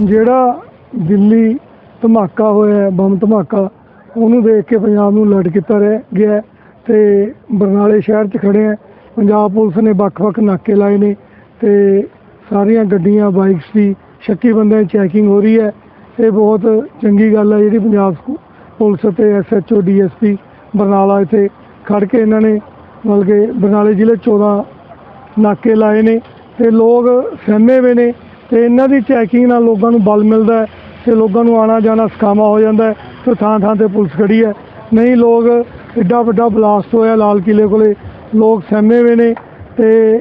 ਜਿਹੜਾ ਦਿੱਲੀ ਧਮਾਕਾ ਹੋਇਆ ਬੰਬ ਧਮਾਕਾ, ਉਹਨੂੰ ਦੇਖ ਕੇ ਪੰਜਾਬ ਨੂੰ ਅਲਰਟ ਕੀਤਾ ਰਹਿ ਗਿਆ ਹੈ ਤੇ ਬਰਨਾਲੇ ਸ਼ਹਿਰ 'ਚ ਖੜੇ ਆ ਪੰਜਾਬ ਪੁਲਿਸ ਨੇ ਵੱਖ-ਵੱਖ ਨਾਕੇ ਲਾਏ ਨੇ ਤੇ ਸਾਰੀਆਂ ਗੱਡੀਆਂ, ਬਾਈਕਸ ਦੀ ਸ਼ੱਕੀ ਬੰਦਿਆਂ ਦੀ ਚੈਕਿੰਗ ਹੋ ਰਹੀ ਹੈ। ਇਹ ਬਹੁਤ ਚੰਗੀ ਗੱਲ ਹੈ ਜਿਹੜੀ ਪੰਜਾਬ ਸਕੂ- ਪੁਲਿਸ ਤੇ ਐਸਐਚਓ ਡੀਐਸਪੀ ਬਰਨਾਲਾ ਇੱਥੇ ਖੜ ਕੇ ਇਹਨਾਂ ਨੇ ਮਤਲਬ ਕਿ ਬਰਨਾਲੇ ਜ਼ਿਲ੍ਹੇ 14 ਨਾਕੇ ਲਾਏ ਨੇ ਤੇ ਲੋਕ ਸਹਿਮੇ ਹੋਏ ਨੇ ਤੇ ਇਹਨਾਂ ਦੀ ਚੈਕਿੰਗ ਨਾਲ ਲੋਕਾਂ ਨੂੰ ਬਲ ਮਿਲਦਾ ਹੈ ਤੇ ਲੋਕਾਂ ਨੂੰ ਆਣਾ ਜਾਣਾ ਸਕਾਮਾ ਹੋ ਜਾਂਦਾ ਹੈ ਤੇ ਥਾਂ ਥਾਂ ਤੇ ਪੁਲਿਸ ਖੜੀ ਹੈ। ਨਹੀਂ, ਲੋਕ ਐਡਾ ਵੱਡਾ ਬਲਾਸਟ ਹੋਇਆ ਲਾਲ ਕਿਲੇ ਕੋਲੇ। ਲੋਕ ਸਹਿਮੇ ਹੋਏ ਨੇ ਤੇ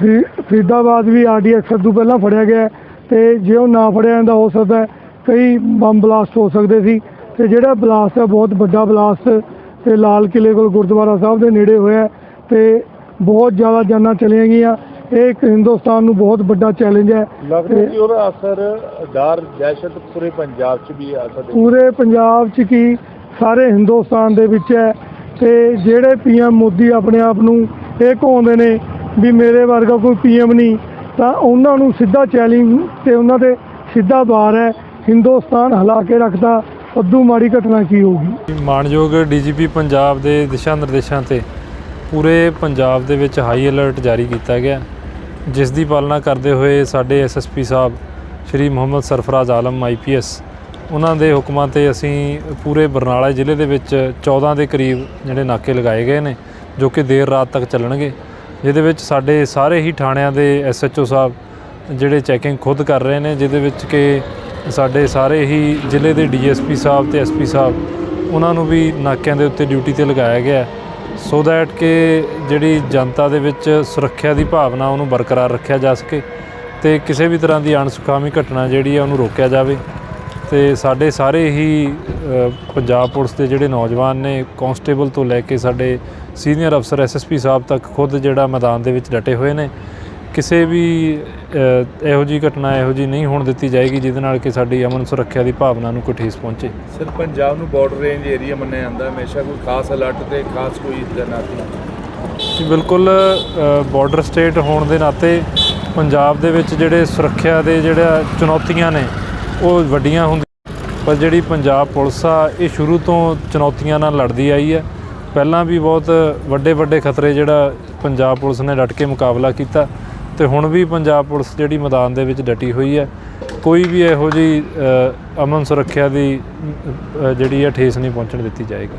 ਫਰੀ- ਫਰੀਦਾਬਾਦ ਵੀ ਆਰਡੀਐਕਸ ਤੋਂ ਪਹਿਲਾਂ ਫੜਿਆ ਗਿਆ ਹੈ ਤੇ ਜੇ ਉਹ ਨਾ ਫੜਿਆ ਜਾਂਦਾ, ਹੋ ਸਕਦਾ ਕਈ ਬੰਬ ਬਲਾਸਟ ਹੋ ਸਕਦੇ ਸੀ। ਤੇ ਜਿਹੜਾ ਬਲਾਸਟ ਹੈ, ਬਹੁਤ ਵੱਡਾ ਬਲਾਸਟ ਤੇ ਲਾਲ ਕਿਲੇ ਕੋਲ ਗੁਰਦੁਆਰਾ ਸਾਹਿਬ ਦੇ ਨੇੜੇ ਹੋਇਆ ਹੈ ਤੇ ਬਹੁਤ ਜ਼ਿਆਦਾ ਜਾਨਾਂ ਚਲੀਆਂ ਗਈਆਂ। ਇਹ ਇੱਕ ਹਿੰਦੁਸਤਾਨ ਨੂੰ ਬਹੁਤ ਵੱਡਾ ਚੈਲੰਜ ਹੈ। ਲੱਗਦਾ ਤੇ ਕਿ ਉਹਦਾ ਅਸਰ ਡਰ ਦਹਿਸ਼ਤ ਪੂਰੇ ਪੰਜਾਬ 'ਚ ਵੀ ਅਸਰ ਪੂਰੇ ਪੰਜਾਬ 'ਚ ਕੀ ਸਾਰੇ ਹਿੰਦੁਸਤਾਨ ਦੇ ਵਿੱਚ ਹੈ ਤੇ ਜਿਹੜੇ ਪੀਐਮ ਮੋਦੀ ਆਪਣੇ ਆਪ ਨੂੰ ਇਹ ਕਹਾਉਂਦੇ ਨੇ ਵੀ ਮੇਰੇ ਵਰਗਾ ਕੋਈ ਪੀਐਮ ਨਹੀਂ ਤਾਂ ਉਹਨਾਂ ਨੂੰ ਸਿੱਧਾ ਚੈਲਿੰਜ ਤੇ ਉਹਨਾਂ ਦੇ ਸਿੱਧਾ ਵਾਰ ਹੈ। ਹਿੰਦੁਸਤਾਨ ਹਿਲਾ ਕੇ ਰੱਖਦਾ ਉਦੋਂ ਮਾੜੀ ਘਟਨਾ ਕੀ ਹੋਊਗੀ? ਮਾਨਯੋਗ ਡੀਜੀਪੀ ਪੰਜਾਬ ਦੇ ਦਿਸ਼ਾ ਨਿਰਦੇਸ਼ਾਂ ਤੇ ਪੂਰੇ ਪੰਜਾਬ ਦੇ ਵਿੱਚ ਹਾਈ ਅਲਰਟ ਜਾਰੀ ਕੀਤਾ ਗਿਆ। ਜਿਸ ਦੀ ਪਾਲਣਾ ਕਰਦੇ ਹੋਏ ਸਾਡੇ ਐਸਐਸਪੀ ਸਾਹਿਬ ਸ਼੍ਰੀ ਮੁਹੰਮਦ ਸਰਫਰਾਜ਼ ਆਲਮ ਆਈਪੀਐਸ ਉਹਨਾਂ ਦੇ ਹੁਕਮਾਂ ਤੇ ਅਸੀਂ ਪੂਰੇ ਬਰਨਾਲਾ ਜ਼ਿਲ੍ਹੇ ਦੇ ਵਿੱਚ 14 ਦੇ ਕਰੀਬ ਜਿਹੜੇ ਨਾਕੇ ਲਗਾਏ ਗਏ ਨੇ, ਜੋ ਕਿ ਦੇਰ ਰਾਤ ਤੱਕ ਚੱਲਣਗੇ, ਜਿਹਦੇ ਵਿੱਚ ਸਾਡੇ ਸਾਰੇ ਹੀ ਥਾਣਿਆਂ ਦੇ ਐਸਐਚਓ ਸਾਹਿਬ ਜਿਹੜੇ ਚੈਕਿੰਗ ਖੁਦ ਕਰ ਰਹੇ ਨੇ, ਜਿਹਦੇ ਵਿੱਚ ਕਿ ਸਾਡੇ ਸਾਰੇ ਹੀ ਜ਼ਿਲ੍ਹੇ ਦੇ ਡੀਐਸਪੀ ਸਾਹਿਬ ਤੇ ਐਸਪੀ ਸਾਹਿਬ, ਉਹਨਾਂ ਨੂੰ ਵੀ ਨਾਕਿਆਂ ਦੇ ਉੱਤੇ ਡਿਊਟੀ ਤੇ ਲਗਾਇਆ ਗਿਆ ਸੋ ਦੈਟ ਕਿ ਜਿਹੜੀ ਜਨਤਾ ਦੇ ਵਿੱਚ ਸੁਰੱਖਿਆ ਦੀ ਭਾਵਨਾ ਉਹਨੂੰ ਬਰਕਰਾਰ ਰੱਖਿਆ ਜਾ ਸਕੇ ਤੇ ਕਿਸੇ ਵੀ ਤਰ੍ਹਾਂ ਦੀ ਅਣਸੁਖਾਵੀ ਘਟਨਾ ਜਿਹੜੀ ਆ ਉਹਨੂੰ ਰੋਕਿਆ ਜਾਵੇ। ਤੇ ਸਾਡੇ ਸਾਰੇ ਹੀ ਪੰਜਾਬ ਪੁਲਿਸ ਦੇ ਜਿਹੜੇ ਨੌਜਵਾਨ ਨੇ ਕਾਂਸਟੇਬਲ ਤੋਂ ਲੈ ਕੇ ਸਾਡੇ ਸੀਨੀਅਰ ਅਫਸਰ ਐਸਐਸਪੀ ਸਾਹਿਬ ਤੱਕ ਖੁਦ ਜਿਹੜਾ ਮੈਦਾਨ ਦੇ ਵਿੱਚ ਡਟੇ ਹੋਏ ਨੇ। ਕਿਸੇ ਵੀ ਇਹੋ ਜੀ ਘਟਨਾ ਇਹੋ ਜੀ ਨਹੀਂ ਹੋਣ ਦਿੱਤੀ ਜਾਏਗੀ ਜਿਹਦੇ ਨਾਲ ਕਿ ਸਾਡੀ ਅਮਨ ਸੁਰੱਖਿਆ ਦੀ ਭਾਵਨਾ ਨੂੰ ਕੋਈ ਠੇਸ ਪਹੁੰਚੇ। ਸਿਰ ਪੰਜਾਬ ਨੂੰ ਬਾਰਡਰ ਰੇਂਜ ਏਰੀਆ ਮੰਨਿਆ ਜਾਂਦਾ ਹਮੇਸ਼ਾ ਕੋਈ ਖਾਸ ਅਲਰਟ ਤੇ ਖਾਸ ਕੋਈ ਤੈਨਾਤੀ ਬਿਲਕੁਲ ਬਾਰਡਰ ਸਟੇਟ ਹੋਣ ਦੇ ਨਾਤੇ ਪੰਜਾਬ ਦੇ ਵਿੱਚ ਜਿਹੜੇ ਸੁਰੱਖਿਆ ਦੇ ਜਿਹੜਾ ਚੁਣੌਤੀਆਂ ਨੇ ਉਹ ਵੱਡੀਆਂ ਹੁੰਦੀਆਂ ਪਰ ਜਿਹੜੀ ਪੰਜਾਬ ਪੁਲਿਸ ਆ ਇਹ ਸ਼ੁਰੂ ਤੋਂ ਚੁਣੌਤੀਆਂ ਨਾਲ ਲੜਦੀ ਆਈ ਹੈ। ਪਹਿਲਾਂ ਵੀ ਬਹੁਤ ਵੱਡੇ ਵੱਡੇ ਖਤਰੇ ਜਿਹੜਾ ਪੰਜਾਬ ਪੁਲਿਸ ਨੇ ਡਟ ਕੇ ਮੁਕਾਬਲਾ ਕੀਤਾ। ਤੇ ਹੁਣ ਵੀ ਪੰਜਾਬ ਪੁਲਿਸ ਜਿਹੜੀ ਮੈਦਾਨ ਦੇ ਵਿੱਚ ਡਟੀ ਹੋਈ ਹੈ। ਕੋਈ ਵੀ ਇਹੋ ਜੀ ਅਮਨ ਸੁਰੱਖਿਆ ਦੀ ਜਿਹੜੀ ਹੈ ਠੇਸ ਨਹੀਂ ਪਹੁੰਚਣ ਦਿੱਤੀ ਜਾਏਗੀ।